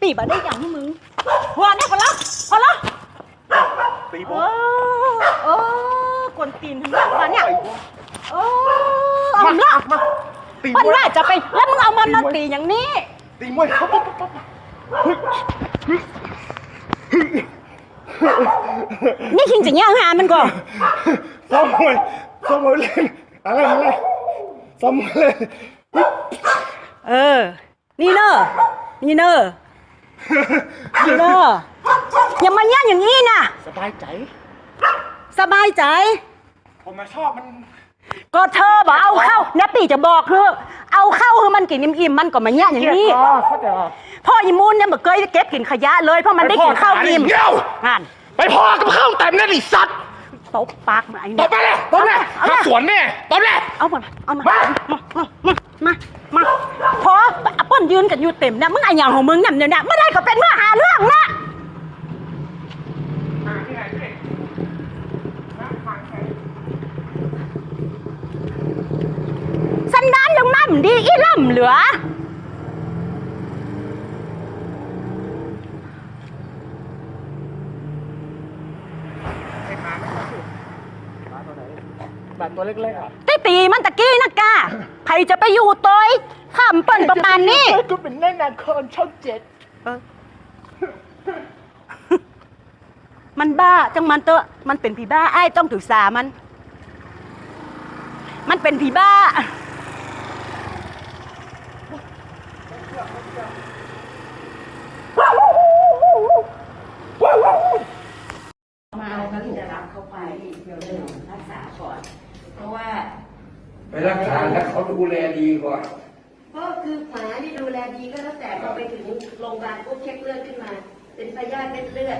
ปีบะได้อย่างที่มึงหัวเนี่ยพอละพอละตีผเอมอเออกวนตีนทั้งนั้นวะเนี่ยเออเอาละมาตีมันมวยน่าจะไปแล้วมึงเอามันมาตีอย่างนี้ตีมวยปั๊บปั๊บปั๊บปั๊บเฮ้ยเฮ้ยเฮ้ยนี่คิงจะย่างหามันก่อนซ้อมมวยซ้อมมวยเล่นอะไรอะไรซ้อมมวยเล่นเออ นี่เนอะนี่เนอะนี่ เนอะอย่ามาย่างอย่างนี้นะสบายใจ สบายใจ ผมมาชอบมัน ก็เธอบอกเอาเข้าแนปปี้จะบอกเธอเอาเข้าคือมันกินอิ่มๆมันก็มาแย่อย่างนี้เข้าใจป่ะพ่อยิมูนเนี่ยมันเคยเก็บกินขยะเลยเพราะมันได้กินข้าวอิ่มเดี๋ยวงานไปพอกับข้าวเต็มเลยไอ้สัตว์ตบปากมันไอ้ตเนี่บไปเลยตบเลยเอาถ้ามาสวนแน่ตบเลยเอามาเอามามา มามามามาพอ เปิ้นยืนกันอยู่เต็มเนี่ยมึงไอ้ย่างของมึงเนี่ยเดี๋ยเนี่ยไม่ได้ก็เป็นเมื่อหาเรื่องนะสันดานยังมั่มดีอีล่ำเหลือแบบตัวเล็กๆอะตีตีมันตะกี้นะกาใครจะไปอยู่ตอย ข้ามเปิ้นประมาณนี้ ก็เป็นแน่นอนคนช่องเจ็ดมันบ้าจังมันเตอะมันเป็นผีบ้าไอ้ายต้องศึกษามัน มันเป็นผีบ้า มาเอากระดูกรับเข้าไปเดี๋ยวเลยรักษาก่อน เพราะว่า ไปรักษาแล้วเขาดูแลดีกว่า ก็คือหมาที่ดูแลดีก็แล้วแต่พอไปถึงโรงพยาบาลปุ๊บเช็คเลือดขึ้นมา เป็นพยาธิเม็ดเลือด